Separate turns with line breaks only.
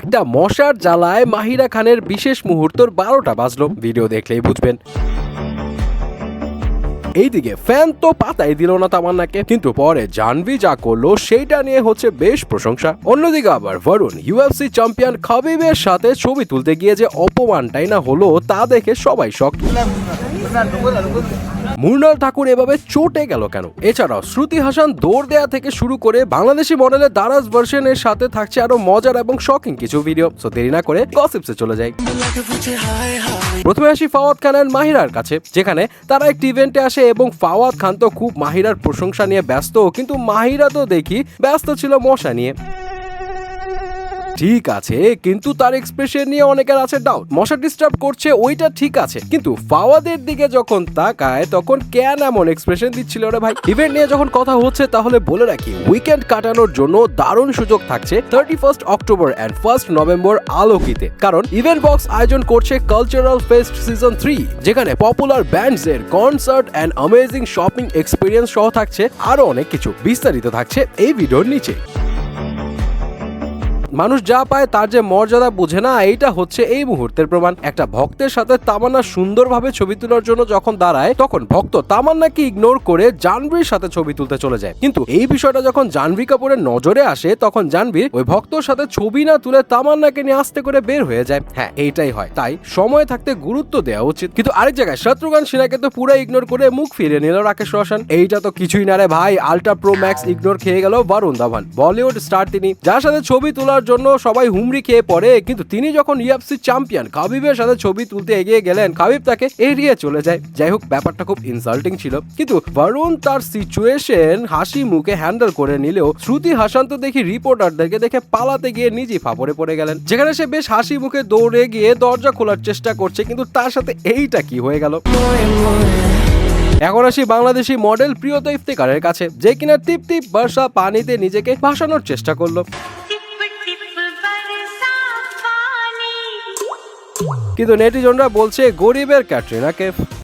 একটা মশার জ্বালায় মাহিরা খানের বিশেষ মুহূর্তর বারোটা বাজলো। ভিডিও দেখলেই বুঝবেন। এইদিকে ফ্যান তো পাতাই দিল না তামান্নাকে, কিন্তু পরে জানভি যা করল, সেইটা নিয়ে হচ্ছে বেশ প্রশংসা। অন্যদিকে আবার বরুণ ইউএফসি চ্যাম্পিয়ন খাবিবের সাথে ছবি তুলতে গিয়ে যে অপমানটাই না হলো, তা দেখে সবাই শখ মুরনাল ঠাকুর এভাবে চটে গেল কেন? এছাড়াও শ্রুতি হাসান দৌড় দেয়া থেকে শুরু করে বাংলাদেশি মডেলের দারাজ ভার্সনের সাথে থাকছে আরও মজার এবং শকিং কিছু ভিডিও সো দেরি না করে গসিপসে চলে যাই। প্রথমে আসি ফাওয়াদ খান মাহিরার কাছে, যেখানে তারা একটি ইভেন্টে আসে এবং ফাওয়াদ খান তো খুব মাহিরার প্রশংসা নিয়ে ব্যস্ত, কিন্তু মাহিরা তো দেখি ব্যস্ত ছিল মশা নিয়ে। ঠিক আছে, কিন্তু তার এক্সপ্রেশন নিয়ে অনেকের আছে ডাউট মশা ডিস্টার্ব করছে, ওইটা ঠিক আছে, কিন্তু ফাওয়াদের দিকে যখন তাকায়, তখন কেন এমন এক্সপ্রেশন দিচ্ছিল রে ভাই? ইভেন্ট নিয়ে যখন কথা হচ্ছে, তাহলে বলে রাখি উইকেন্ড কাটানোর জন্য দারুণ সুযোগ থাকছে thirty first October and first November আলোকিতে। কারণ ইভেন্ট বক্স আয়োজন করছে কালচারাল ফেস্ট সিজন থ্রি যেখানে পপুলার ব্যান্ডস এর concert and amazing shopping experience সহ থাকছে আরও অনেক কিছু বিস্তারিত থাকছে এই ভিডিওর নিচে। মানুষ যা পায় তার যে মর্যাদা বুঝে না, এইটা হচ্ছে এই মুহূর্তের প্রমাণ। একটা ভক্তের সাথে তামান্না সুন্দরভাবে ছবি তোলার জন্য যখন দাঁড়ায়, তখন ভক্ত তামান্নাকে ইগনোর করে জানভির সাথে ছবি তুলতে চলে যায়। কিন্তু এই বিষয়টা যখন জানভি কাপুরের নজরে আসে, তখন জানভি ওই ভক্তর সাথে ছবি না তুলে তামান্নাকে নিয়ে আস্তে করে বের হয়ে যায়। হ্যাঁ এইটাই হয়। তাই সময় থাকতে গুরুত্ব দেওয়া উচিত। কিন্তু আরেক জায়গায় শত্রুঘ্ন সিনহাকে তো পুরো ইগনোর করে মুখ ফিরিয়ে নিল রাকেশ রোশন। এইটা তো কিছুই না রে ভাই আলট্রা প্রো ম্যাক্স ইগনোর খেয়ে গেল বরুণ ধাবান বলিউড স্টার তিনি, যার সাথে ছবি তোলার জন্য সবাই হুমড়ি খেয়ে পড়ে। কিন্তু তিনি যখন ইউএফসি চ্যাম্পিয়ন খাবিবের সাথে ছবি তুলতে এগিয়ে গেলেন, খাবিব তাকে এড়িয়ে চলে যায়। যাই হোক, ব্যাপারটা খুব ইনসাল্টিং ছিল। কিন্তু বরুণ তার সিচুয়েশন হাসি মুখে হ্যান্ডেল করে নিলেও শ্রুতি হাসান তো দেখি রিপোর্টারদেরকে দেখে পালাতে গিয়ে নিজেই ফাপড়ে পড়ে গেলেন। যেখানে সে বেশ হাসি মুখে দৌড়ে গিয়ে দরজা খোলার চেষ্টা করছে, কিন্তু তার সাথে এইটা কি হয়ে গেল? এখন আসি বাংলাদেশি মডেল প্রিয়তা ইফতেকারের কাছে, যে কিনা টিপ টিপ বর্ষা পানিতে নিজেকে ভাসানোর চেষ্টা করল। কিন্তু নেটিজনরা বলছে গরিবের ক্যাটরিনা কেফ।